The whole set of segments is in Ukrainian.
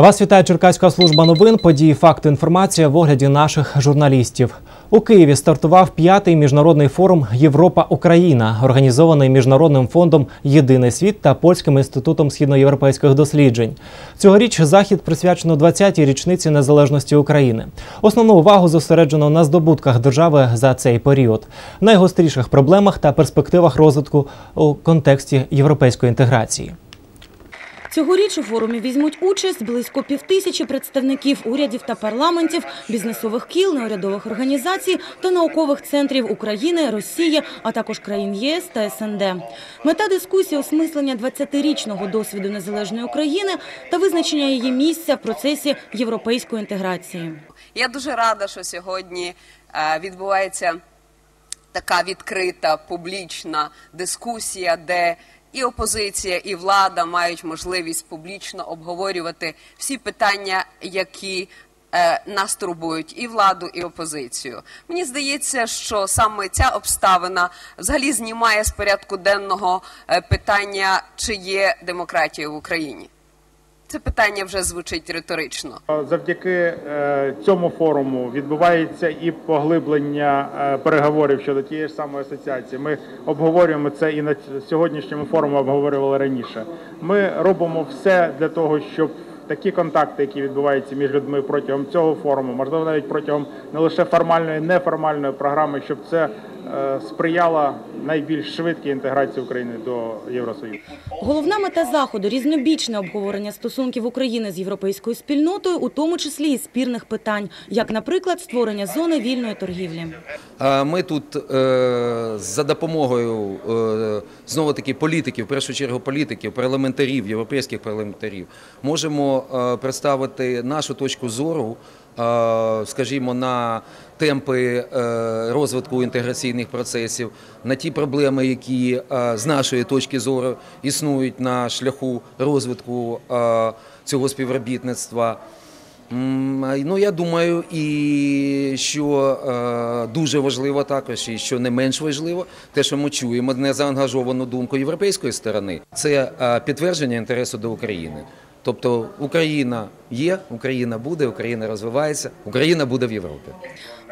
Вас вітає Черкаська служба новин. Події, факти, інформація в огляді наших журналістів. У Києві стартував п'ятий міжнародний форум Європа Україна, організований міжнародним фондом Єдиний світ та польським інститутом східноєвропейських досліджень. Цьогоріч захід присвячено 20-й річниці незалежності України. Основну увагу зосереджено на здобутках держави за цей період, найгостріших проблемах та перспективах розвитку у контексті європейської інтеграції. Цьогоріч у форумі візьмуть участь близько півтисячі представників урядів та парламентів, бізнесових кіл, неурядових організацій та наукових центрів України, Росії, а також країн ЄС та СНД. Мета дискусії – осмислення 20-річного досвіду незалежної України та визначення її місця в процесі європейської інтеграції. Я дуже рада, що сьогодні е, відбувається така відкрита публічна дискусія, де і опозиція, і влада мають можливість публічно обговорювати всі питання, які е, нас турбують і владу, і опозицію. Мені здається, що саме ця обставина взагалі знімає з порядку денного е, питання, чи є демократія в Україні. Це питання вже звучить риторично. Завдяки е, цьому форуму відбувається і поглиблення е, переговорів щодо тієї ж самої асоціації. Ми обговорюємо це і на сьогоднішньому форумі обговорювали раніше. Ми робимо все для того, щоб такі контакти, які відбуваються між людьми протягом цього форуму, можливо, навіть протягом не лише формальної, неформальної програми, щоб це е, сприяло найбільш швидкій інтеграції України до Євросоюзу. Головна мета заходу – різнобічне обговорення стосунків України з європейською спільнотою, у тому числі і спірних питань, як, наприклад, створення зони вільної торгівлі. Ми тут е, за допомогою е, знову таки політиків, в першу чергу політиків, парламентарів, європейських парламентарів, можемо представити нашу точку зору, скажімо, на темпи е, розвитку інтеграційних процесів, на ті проблеми, які е, з нашої точки зору існують на шляху розвитку е, цього співробітництва. Ну, я думаю, і що е, дуже важливо також, і що не менш важливо, те, що ми чуємо незаангажовану думку європейської сторони, це е, підтвердження інтересу до України. Тобто Україна є, Україна буде, Україна розвивається, Україна буде в Європі.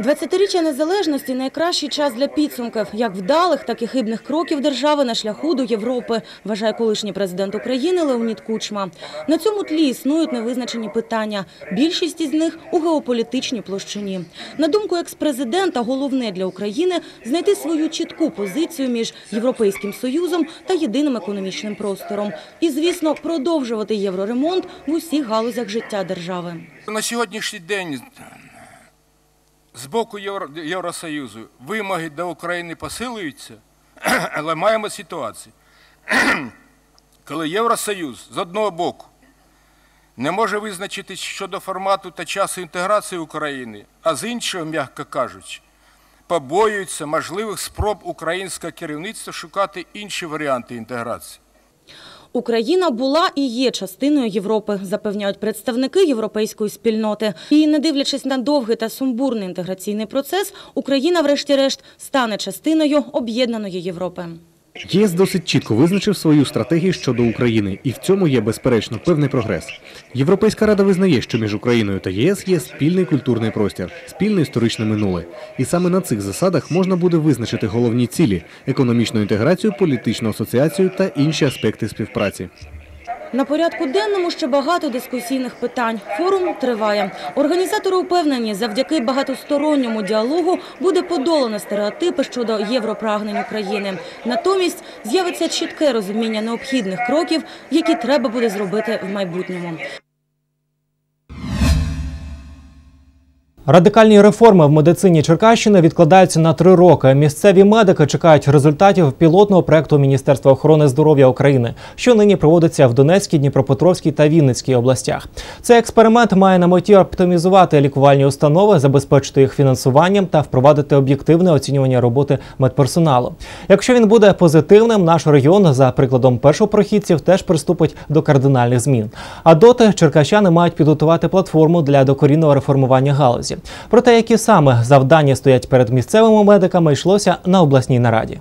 20-річчя незалежності – найкращий час для підсумків, як вдалих, так і хибних кроків держави на шляху до Європи, вважає колишній президент України Леонід Кучма. На цьому тлі існують невизначені питання. Більшість із них у геополітичній площині. На думку екс-президента, головне для України – знайти свою чітку позицію між Європейським Союзом та єдиним економічним простором. І, звісно, продовжувати євроремонт в усіх галузях життя держави. На сьогоднішній день з боку Євросоюзу вимоги до України посилюються, але маємо ситуацію, коли Євросоюз з одного боку не може визначитись щодо формату та часу інтеграції України, а з іншого, м'яко кажучи, побоюється можливих спроб українського керівництва шукати інші варіанти інтеграції. Україна була і є частиною Європи, запевняють представники європейської спільноти. І не дивлячись на довгий та сумбурний інтеграційний процес, Україна, врешті-решт, стане частиною об'єднаної Європи. ЄС досить чітко визначив свою стратегію щодо України, і в цьому є безперечно певний прогрес. Європейська рада визнає, що між Україною та ЄС є спільний культурний простір, спільне історичне минуле. І саме на цих засадах можна буде визначити головні цілі економічну інтеграцію, політичну асоціацію та інші аспекти співпраці. На порядку денному ще багато дискусійних питань. Форум триває. Організатори упевнені, завдяки багатосторонньому діалогу буде подолано стереотипи щодо європрагнень України. Натомість з'явиться чітке розуміння необхідних кроків, які треба буде зробити в майбутньому. Радикальні реформи в медицині Черкащини відкладаються на три роки. Місцеві медики чекають результатів пілотного проекту Міністерства охорони здоров'я України, що нині проводиться в Донецькій, Дніпропетровській та Вінницькій областях. Цей експеримент має на меті оптимізувати лікувальні установи, забезпечити їх фінансуванням та впровадити об'єктивне оцінювання роботи медперсоналу. Якщо він буде позитивним, наш регіон, за прикладом першопрохідців, теж приступить до кардинальних змін. А доти черкащани мають підготувати платформу для докорінного реформування галузі. Про те, які саме завдання стоять перед місцевими медиками, йшлося на обласній нараді.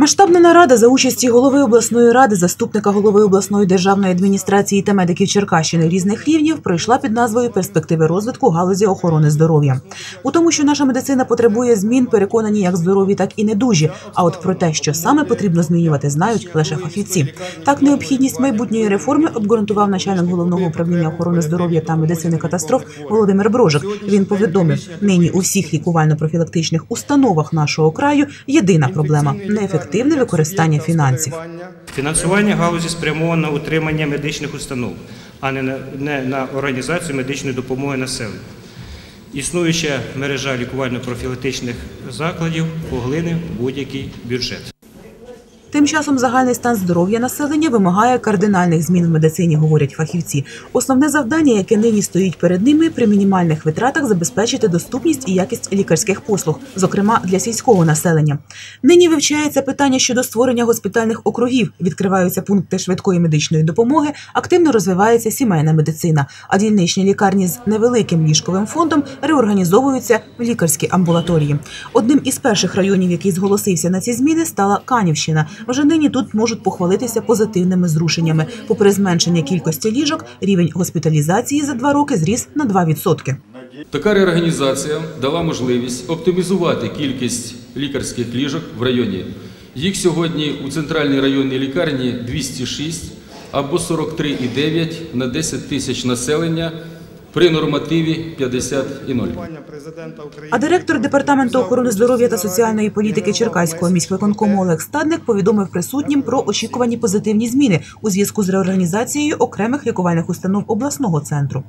Масштабна нарада за участі голови обласної ради, заступника голови обласної державної адміністрації та медиків Черкащини різних рівнів пройшла під назвою Перспективи розвитку галузі охорони здоров'я. У тому, що наша медицина потребує змін, переконані як здорові, так і недужі. А от про те, що саме потрібно змінювати, знають лише фахівці. Так, необхідність майбутньої реформи обґрунтував начальник головного управління охорони здоров'я та медицини катастроф Володимир Брожик. Він повідомив, нині у всіх лікувально-профілактичних установах нашого краю єдина проблема неефективне використання фінансів. Фінансування галузі спрямовано на утримання медичних установ, а не на, не на організацію медичної допомоги населенню. Існуюча мережа лікувально-профілактичних закладів поглине будь-який бюджет. Тим часом загальний стан здоров'я населення вимагає кардинальних змін в медицині, говорять фахівці. Основне завдання, яке нині стоїть перед ними, при мінімальних витратах забезпечити доступність і якість лікарських послуг, зокрема для сільського населення. Нині вивчається питання щодо створення госпітальних округів, відкриваються пункти швидкої медичної допомоги, активно розвивається сімейна медицина. А дільничні лікарні з невеликим ліжковим фондом реорганізовуються в лікарські амбулаторії. Одним із перших районів, який зголосився на ці зміни, стала Канівщина. Вже нині тут можуть похвалитися позитивними зрушеннями. Попри зменшення кількості ліжок, рівень госпіталізації за два роки зріс на 2%. Така реорганізація дала можливість оптимізувати кількість лікарських ліжок в районі. Їх сьогодні у центральній районній лікарні 206 або 43,9 на 10 тисяч населення при нормативі 50,0. А директор департаменту охорони здоров'я та соціальної політики Черкаського міськвиконкому Олег Стадник повідомив присутнім про очікувані позитивні зміни у зв'язку з реорганізацією окремих лікувальних установ обласного центру.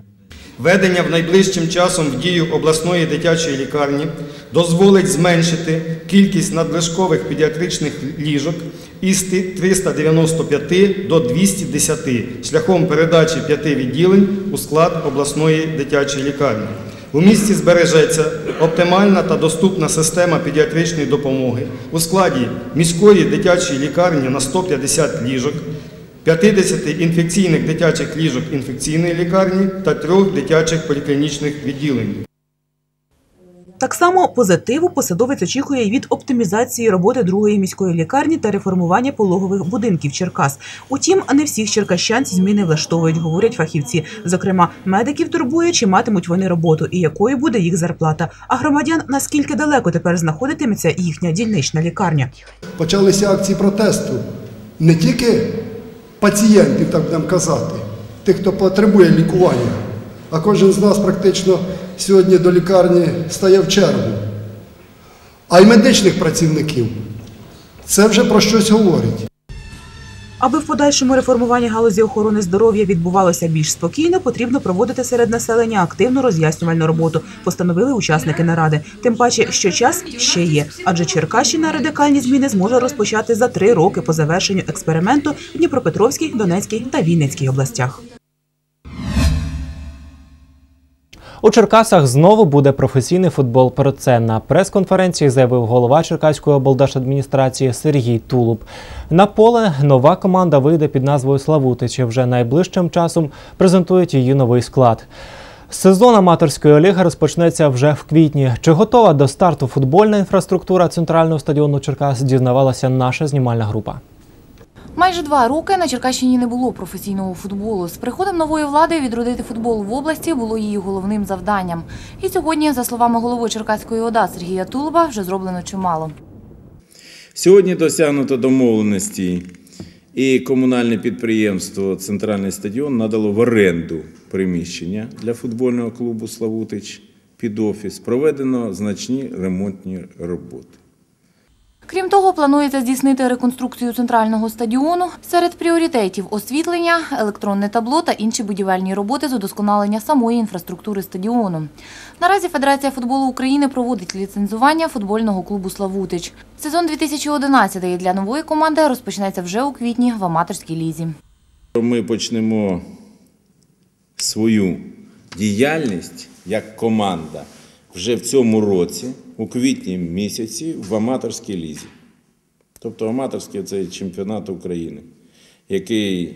Введення в найближчим часом в дію обласної дитячої лікарні дозволить зменшити кількість надлишкових педіатричних ліжок із 395 до 210 шляхом передачі п'яти відділень у склад обласної дитячої лікарні. У місті збережеться оптимальна та доступна система педіатричної допомоги у складі міської дитячої лікарні на 150 ліжок, 50 інфекційних дитячих ліжок інфекційної лікарні та трьох дитячих поліклінічних відділень. Так само позитиву посадовець очікує від оптимізації роботи другої міської лікарні та реформування пологових будинків Черкас. Утім, не всіх черкащан ці зміни влаштовують, говорять фахівці. Зокрема, медиків турбує, чи матимуть вони роботу і якою буде їх зарплата. А громадян наскільки далеко тепер знаходитиметься їхня дільнична лікарня. Почалися акції протесту не тільки пацієнтів, так будемо казати, тих, хто потребує лікування, а кожен з нас практично сьогодні до лікарні стає в чергу, а й медичних працівників. Це вже про щось говорить. Аби в подальшому реформування галузі охорони здоров'я відбувалося більш спокійно, потрібно проводити серед населення активну роз'яснювальну роботу, постановили учасники наради. Тим паче, що час ще є, адже Черкащина радикальні зміни зможе розпочати за три роки по завершенню експерименту в Дніпропетровській, Донецькій та Вінницькій областях. У Черкасах знову буде професійний футбол. Про це на прес-конференції заявив голова Черкаської облдержадміністрації Сергій Тулуб. На поле нова команда вийде під назвою Славутич. і Вже найближчим часом презентують її новий склад. Сезон аматорської ліги розпочнеться вже в квітні. Чи готова до старту футбольна інфраструктура центрального стадіону Черкас? Дізнавалася наша знімальна група. Майже два роки на Черкащині не було професійного футболу. З приходом нової влади відродити футбол в області було її головним завданням. І сьогодні, за словами голови Черкаської ОДА Сергія Тулуба, вже зроблено чимало. Сьогодні досягнуто домовленості, і комунальне підприємство Центральний стадіон надало в оренду приміщення для футбольного клубу Славутич під офіс. Проведено значні ремонтні роботи. Крім того, планується здійснити реконструкцію центрального стадіону. Серед пріоритетів освітлення, електронне табло та інші будівельні роботи з удосконалення самої інфраструктури стадіону. Наразі Федерація футболу України проводить ліцензування футбольного клубу Славутич. Сезон 2011 для нової команди розпочнеться вже у квітні в аматорській лізі. Ми почнемо свою діяльність як команда вже в цьому році, у квітні місяці, в аматорській лізі. Тобто аматорський це чемпіонат України, який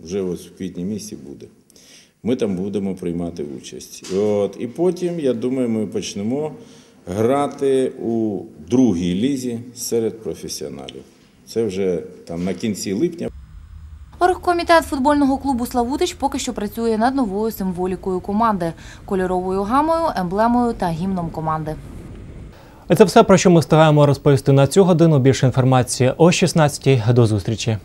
вже ось в квітні місяці буде. Ми там будемо приймати участь. От, і потім, я думаю, ми почнемо грати у другій лізі серед професіоналів. Це вже там на кінці липня. Оргкомітет футбольного клубу Славутич поки що працює над новою символікою команди – кольоровою гамою, емблемою та гімном команди. Це все, про що ми стараємо розповісти на цю годину. Більше інформації о 16 До зустрічі.